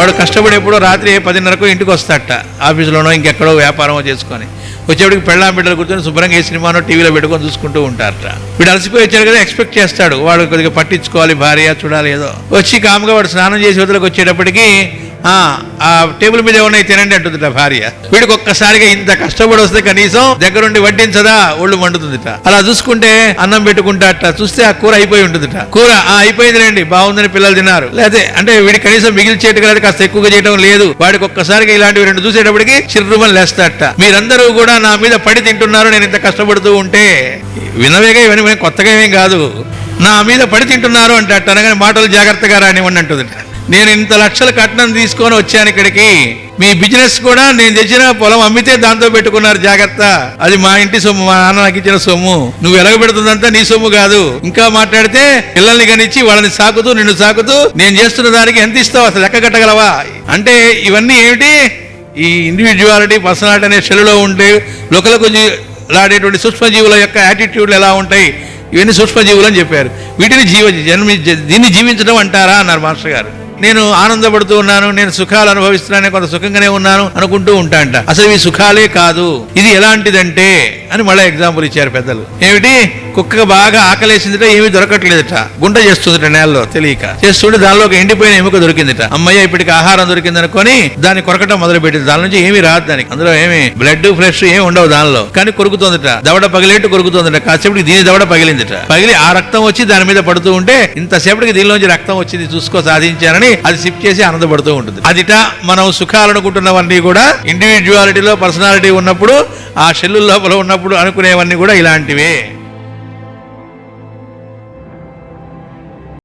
వాడు కష్టపడి ఎప్పుడో రాత్రి పదిన్నరకు ఇంటికి వస్తాడట ఆఫీసులోనో ఇంకెక్కడో వ్యాపారమో చేసుకొని. వచ్చేప్పటికి పెళ్ళాం బిడ్డలు కూర్చొని శుభ్రంగా ఏ సినిమానో టీవీలో పెట్టుకొని చూసుకుంటూ ఉంటారట. వీడు అలసిపోయి వచ్చాడు కదా ఎక్స్పెక్ట్ చేస్తాడు. వాడు కొద్దిగా పట్టించుకోవాలి భార్య చూడాలి ఏదో. వచ్చి కామ్గా వాడు స్నానం చేసి వదిలికి వచ్చేటప్పటికి టేబుల్ మీద ఉన్నాయి తినండి అంటుందిట భార్య. వీడికి ఒక్కసారిగా ఇంత కష్టపడి వస్తే కనీసం దగ్గరుండి వడ్డించదా? ఒళ్ళు మండుతుందిట. అలా చూసుకుంటే అన్నం పెట్టుకుంటాట. చూస్తే ఆ కూర అయిపోయి ఉంటుందిట. కూర ఆ అయిపోయిందిలేండి బాగుందని పిల్లలు తిన్నారు. లేదే అంటే వీడి కనీసం మిగిల్చేట్టు కదా కాస్త ఎక్కువగా చేయడం లేదు. వాడికి ఒక్కసారిగా ఇలాంటివి రెండు చూసేటప్పటికి చిర్రుమని లేస్తాట. మీరందరూ కూడా నా మీద పడి తింటున్నారు. నేను ఇంత కష్టపడుతూ ఉంటే. వినవేగా ఇవన్నీ కొత్తగా ఏమేం కాదు. నా మీద పడి తింటున్నారు అంటే అనగానే మాటలు జాగ్రత్తగా రానివ్వండి అంటుందిట. నేను ఇంత లక్షల కట్నం తీసుకొని వచ్చాను ఇక్కడికి. మీ బిజినెస్ కూడా నేను తెచ్చిన పొలం అమ్మితే దాంతో పెట్టుకున్నారు జాగ్రత్త. అది మా ఇంటి సొమ్ము మా నాన్న నాకు ఇచ్చిన సొమ్ము. నువ్వు ఎలాగ పెడుతుందంతా నీ సొమ్ము కాదు. ఇంకా మాట్లాడితే పిల్లల్ని కనిచ్చి వాళ్ళని సాకుతూ నిన్ను సాకుతూ నేను చేస్తున్న దానికి ఎంత ఇస్తావు? అసలు లెక్క కట్టగలవా? అంటే ఇవన్నీ ఏమిటి? ఈ ఇండివిజువాలిటీ పర్సనాలిటీ అనే సెల్లులో ఉంటే లోకలకు లాడేటువంటి సూక్ష్మజీవుల యొక్క యాటిట్యూడ్లు ఎలా ఉంటాయి? ఇవన్నీ సూక్ష్మజీవులు అని చెప్పారు. వీటిని జీవ జన్మి దీన్ని జీవించడం అంటారా? అన్నారు మాస్టర్ గారు. నేను ఆనందపడుతూ ఉన్నాను నేను సుఖాలు అనుభవిస్తున్నాను కొంత సుఖంగానే ఉన్నాను అనుకుంటూ ఉంటాంట. అసలు ఇవి సుఖాలే కాదు. ఇది ఎలాంటిదంటే అని మళ్ళీ ఎగ్జాంపుల్ ఇచ్చారు పెద్దలు. ఏమిటి? కుక్క బాగా ఆకలేసిందిట ఏమీ దొరకట్లేదట. గుంట చేస్తుందట నేలలో తెలియక. చేస్తుంటే దానిలో ఒక ఎండిపోయిన ఎముక దొరికిందిట. అమ్మయ్య ఇప్పటికి ఆహారం దొరికింది అనుకొని దాన్ని కొరకటం మొదలు పెట్టింది దాని నుంచి ఏమి రాదు దానికి. అందులో ఏమి బ్లడ్ ఫ్లెష్ ఏమి ఉండవు దానిలో. కానీ కొరుకుతుందట. దవడ పగిలేట్టు కొరుకుతుందట. కాసేపటికి దీని దవడ పగిలిందిట. పగిలి ఆ రక్తం వచ్చి దాని మీద పడుతూ ఉంటే ఇంతసేపటికి దీనిలోంచి రక్తం వచ్చింది. చూసుకో సాధించానని అది సిప్ చేసి ఆనందపడుతూ ఉంటుంది. అదిట మనం సుఖాలనుకుంటున్నవన్నీ కూడా ఇండివిజువాలిటీలో పర్సనాలిటీ ఉన్నప్పుడు ఆ షెల్లు లోపల ఉన్నప్పుడు అనుకునేవన్నీ కూడా ఇలాంటివే.